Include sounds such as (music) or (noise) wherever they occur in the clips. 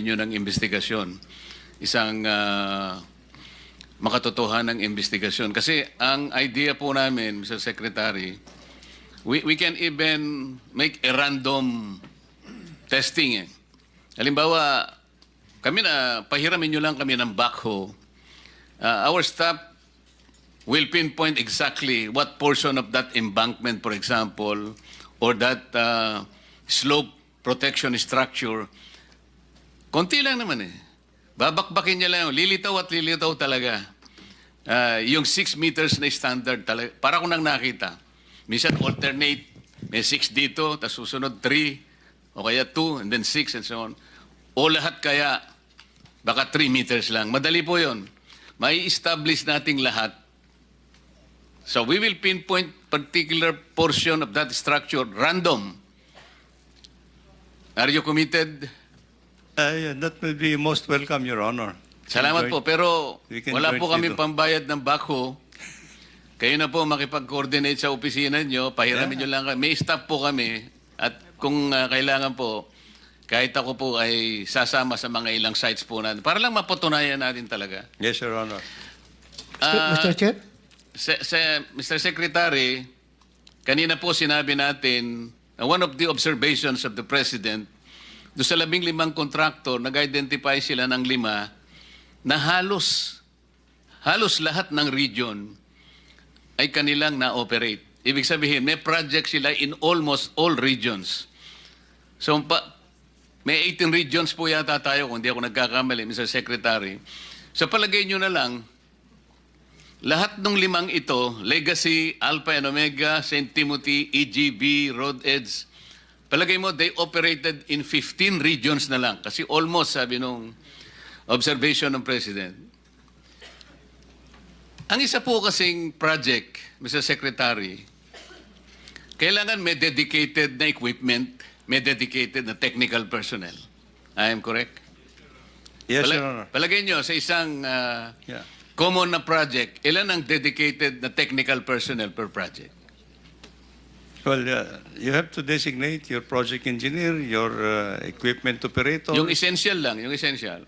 inyo ng investigasyon. Isang ah, makatotohanang investigasyon. Kasi ang idea po namin, Mr. Secretary, we, we can even make a random testing. Eh. Halimbawa, kami na, pahiramin nyo lang kami ng backhoe. Uh, our staff will pinpoint exactly what portion of that embankment, for example, or that uh, slope protection structure. Konti lang naman eh. Babakbakin niya lang. Lilitaw at lilitaw talaga. Ah, yung 6 meters na standard talaga. Para ko nang nakita. Minsan alternate. May 6 dito, tapos susunod 3, o kaya 2, and then 6, and so on. O lahat kaya, baka 3 meters lang. Madali po yon. May establish nating lahat. So we will pinpoint particular portion of that structure, random. Are you committed? Uh, yeah, that will be most welcome, Your Honor. Salamat po, pero wala po kami dito. pambayad ng backhoe. Kayo na po makipag-coordinate sa opisina nyo, pahiramin nyo lang kami. May staff po kami at kung ah, kailangan po, kahit ako po ay sasama sa mga ilang sites po natin para lang mapatunayan natin talaga. Yes, Your Honor. Ah, Mr. Chair? Se- se- Mr. Secretary, kanina po sinabi natin, uh, one of the observations of the President, do sa labing limang kontraktor, nag-identify sila ng lima na halos, halos lahat ng region ay kanilang na-operate. Ibig sabihin, may project sila in almost all regions. So, pa, may 18 regions po yata tayo, kung di ako nagkakamali, Mr. Secretary. Sa palagay nyo na lang, lahat ng limang ito, Legacy, Alpha and Omega, St. Timothy, EGB, Road Edge, palagay mo, they operated in 15 regions na lang. Kasi almost, sabi nung observation ng President. Ang isa po kasing project, Mr. Secretary, kailangan may dedicated na equipment, may dedicated na technical personnel. I am correct? Yes, Pala- Your Honor. Palagay nyo, sa isang ah, Yeah. common na project, ilan ang dedicated na technical personnel per project? Well, uh, you have to designate your project engineer, your uh, equipment operator. Yung essential lang, yung essential.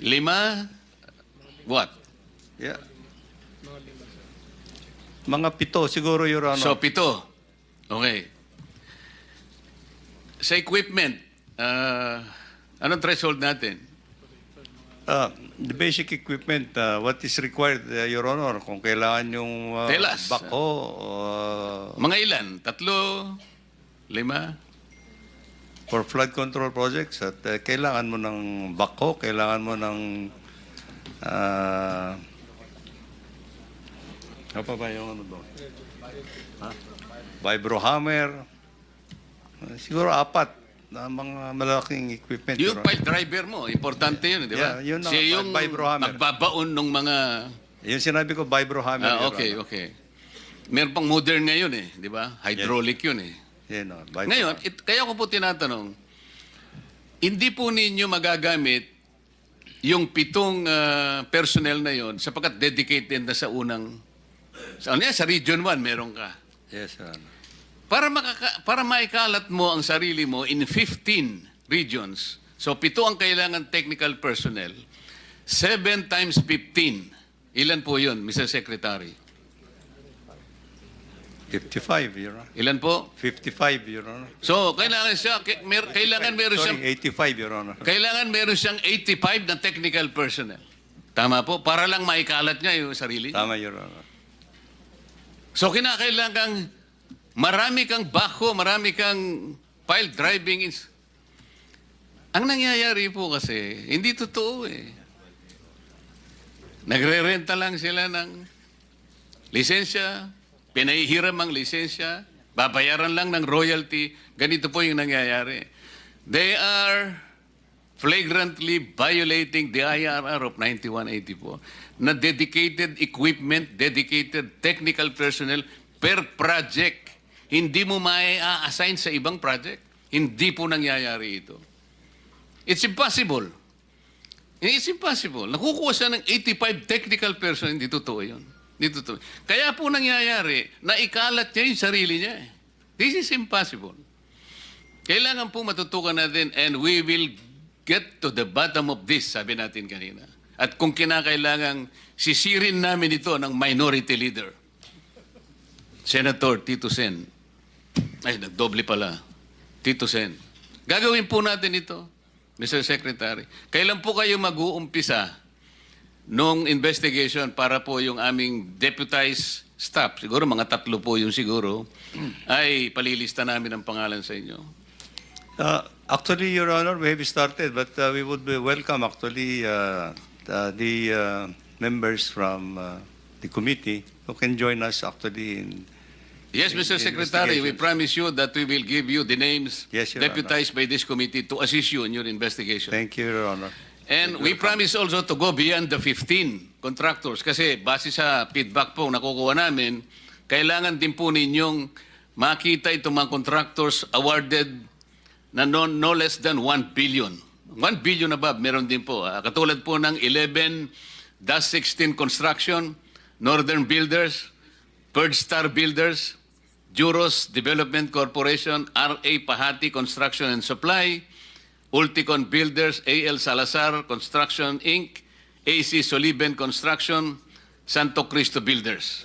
Lima, what? yeah. Mga pito siguro, Your Honor. So, pito. Okay. Sa equipment, ah, anong threshold natin? Uh, the basic equipment, uh, what is required, uh, Your Honor, kung kailangan yung uh, Tell us. backhoe, uh, Mga ilan? Tatlo? Lima? for flood control projects, at uh, kailangan mo ng backhoe, kailangan mo ng uh, ano pa ba yung ano doon? Ha? Vibro hammer. Uh, siguro apat na mga malaking equipment. Yung Your Honor. pile driver mo, importante yun, di ba? Yeah, yun ang Siya yung vibro hammer. magbabaon ng mga... Yung sinabi ko, vibro hammer. Ah, Your okay, Honor. okay. Meron pang modern ngayon eh, di ba? Hydraulic yun eh. Yan, oh, vibro Ngayon, hammer. it, kaya ko po tinatanong, hindi po ninyo magagamit yung pitong ah, personnel na yon sapagkat dedicated na sa unang sa, ano yan, sa Region 1 meron ka. Yes, Your Honor. Para makaka, para maikalat mo ang sarili mo in 15 regions. So pito ang kailangan technical personnel. 7 times 15. Ilan po 'yun, Mr. Secretary? 55, Your Honor. Ilan po? 55, Your Honor. So, kailangan siya mer, kailangan meron siyang Sorry, 85, Your Honor. Kailangan meron siyang 85 na technical personnel. Tama po, para lang maikalat niya yung sarili. niya. Tama, Your Honor. So kinakailangan marami kang bako, marami kang pile driving. Ang nangyayari po kasi, hindi totoo eh. Nagre-renta lang sila ng lisensya, pinahihiram ang lisensya, babayaran lang ng royalty. Ganito po yung nangyayari. They are flagrantly violating the IRR of 9184 na dedicated equipment, dedicated technical personnel per project. Hindi mo mai-assign sa ibang project. Hindi po nangyayari ito. It's impossible. It's impossible. Nakukuha siya ng 85 technical person, hindi totoo yun. Hindi totoo. Kaya po nangyayari, na ikalat niya yung sarili niya. eh. This is impossible. Kailangan po matutukan natin and we will get to the bottom of this, sabi natin kanina. At kung kinakailangan, sisirin namin ito ng minority leader. Senator Tito Sen. Ay, nagdoble pala. Tito Sen. Gagawin po natin ito, Mr. Secretary. Kailan po kayo mag-uumpisa nung investigation para po yung aming deputized staff, siguro mga tatlo po yung siguro, ay palilista namin ang pangalan sa inyo. Uh, Actually, Your Honor, we have started, but uh, we would be welcome actually uh, uh, the uh, members from uh, the committee who can join us actually in Yes, Mr. Secretary, we promise you that we will give you the names Yes, Your Honor. deputized by this committee to assist you in your investigation. Thank you, Your Honor. And we promise also to go beyond the 15 contractors kasi base sa feedback po nakukuha namin, kailangan din po ninyong makita itong mga contractors awarded na no, no less than 1 billion. 1 billion above, meron din po. Ah, katulad po ng 11-16 Construction, Northern Builders, Bird Star Builders, Juros Development Corporation, RA Pahati Construction and Supply, Ulticon Builders, AL Salazar Construction Inc., AC Soliben Construction, Santo Cristo Builders.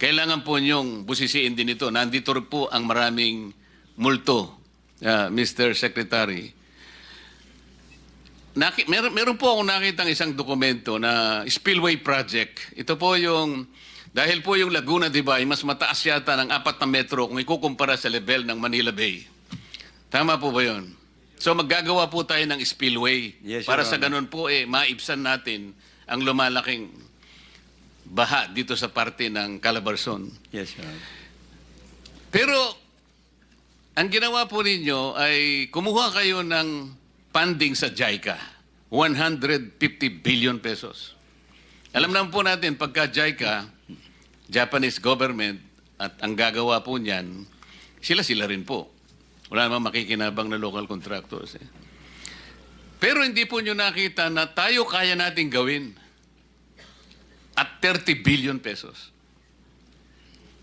Kailangan po niyong busisiin din ito. Nandito po ang maraming multo, ah, Mr. Secretary. Naki, meron, meron po akong nakitang isang dokumento na spillway project. Ito po yung, dahil po yung Laguna, di ba, mas mataas yata ng apat na metro kung ikukumpara sa level ng Manila Bay. Tama po ba yun? So maggagawa po tayo ng spillway. Yes, para sa ganun po, eh, maibsan natin ang lumalaking baha dito sa parte ng Calabarzon. Yes, Your Honor. Pero, ang ginawa po ninyo ay kumuha kayo ng funding sa JICA. 150 billion pesos. Alam naman po natin, pagka JICA, Japanese government, at ang gagawa po niyan, sila-sila rin po. Wala namang makikinabang na local contractors. Eh. Pero hindi po nyo nakita na tayo kaya nating gawin at 30 billion pesos.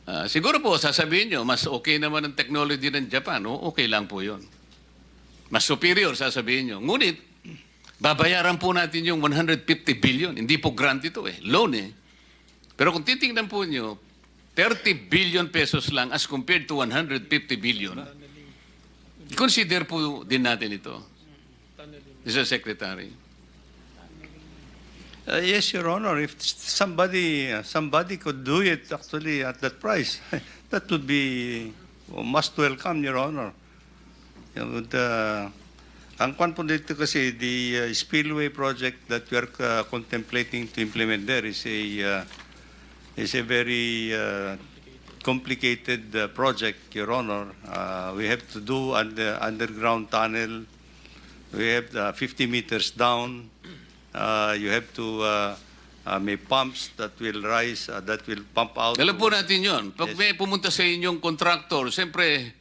Ah, siguro po, sasabihin nyo, mas okay naman ang technology ng Japan. O, okay lang po yon. Mas superior, sasabihin nyo. Ngunit, babayaran po natin yung 150 billion. Hindi po grant ito eh. Loan eh. Pero kung titingnan po nyo, 30 billion pesos lang as compared to 150 billion. Consider po din natin ito. Mr. Secretary. Uh, yes, Your Honor. If somebody uh, somebody could do it actually at that price, (laughs) that would be uh, must welcome, Your Honor. You know, the, ang kwan po dito kasi, the uh, spillway project that we are uh, contemplating to implement there is a uh, is a very uh, complicated uh, project, Your Honor. Uh, we have to do under, underground tunnel. We have uh, 50 meters down. Uh, you have to uh, uh, may pumps that will rise, uh, that will pump out. Alam po natin yon. Yes. Pag may pumunta sa inyong contractor, siyempre,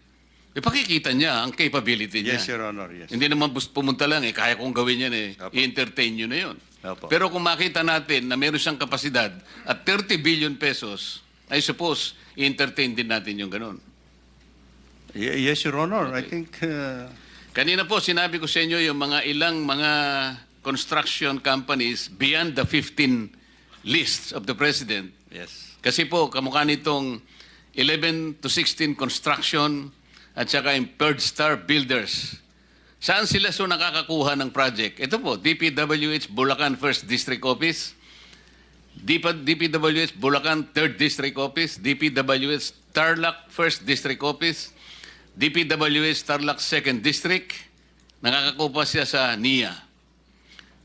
ipakikita niya ang capability niya. Yes, Your Honor, yes. Hindi naman pumunta lang eh, kaya kong gawin yan eh. I-entertain nyo na yun. Apo. Pero kung makita natin na meron siyang kapasidad at 30 billion pesos, I suppose, i-entertain din natin yung ganun. Ye- Yes, Your Honor. I Okay. think uh, Kanina po, sinabi ko sa inyo yung mga ilang mga construction companies beyond the 15 lists of the President yes. Kasi po, kamukha nitong 11 to 16 construction at saka yung third star builders. Saan sila so nakakakuha ng project? Ito po, DPWH Bulacan First District Office, DP- DPWH Bulacan Third District Office, DPWH Tarlac First District Office, DPWH Tarlac Second District, nakakakuha siya sa NIA.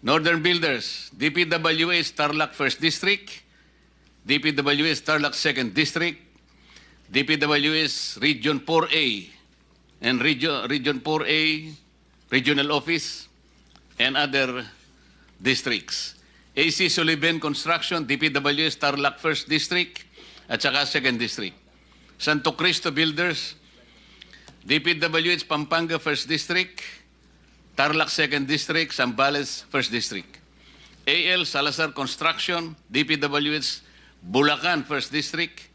Northern Builders, DPWH Tarlac First District, DPWS Tarlac Second District, DPWS Region 4A, and Region, Region 4A Regional Office, and other districts. AC Sullivan Construction, DPWS Tarlac First District, at saka Second District. Santo Cristo Builders, DPWH Pampanga First District, Tarlac Second District, Zambales First District. AL Salazar Construction, DPWH Bulacan First District,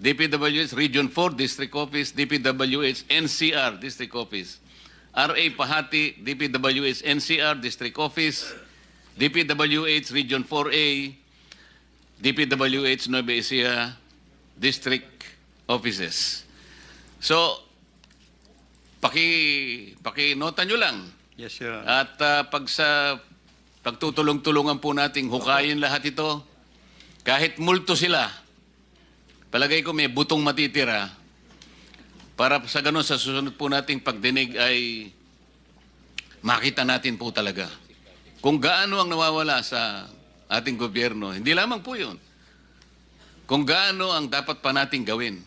DPWH Region 4 District Office, DPWH NCR District Office, RA Pahati, DPWH NCR District Office, DPWH Region 4A, DPWH Nueva Ecija District Offices. So, paki, paki nota nyo lang. Yes, Honor. At ah, pag sa pagtutulong-tulungan po nating hukayin lahat ito, kahit multo sila, palagay ko may butong matitira para sa ganun sa susunod po nating pagdinig ay makita natin po talaga kung gaano ang nawawala sa ating gobyerno. Hindi lamang po yun. Kung gaano ang dapat pa nating gawin.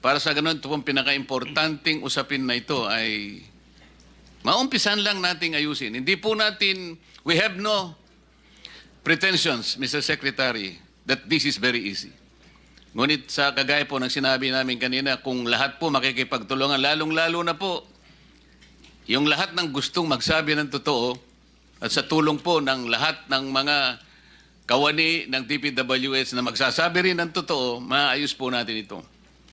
Para sa ganun, ito pong pinaka-importanting usapin na ito ay maumpisan lang nating ayusin. Hindi po natin, we have no pretensions, Mr. Secretary, that this is very easy. Ngunit sa kagaya po ng sinabi namin kanina, kung lahat po makikipagtulungan, lalong-lalo na po, yung lahat ng gustong magsabi ng totoo, at sa tulong po ng lahat ng mga kawani ng DPWH na magsasabi rin ng totoo, maayos po natin ito.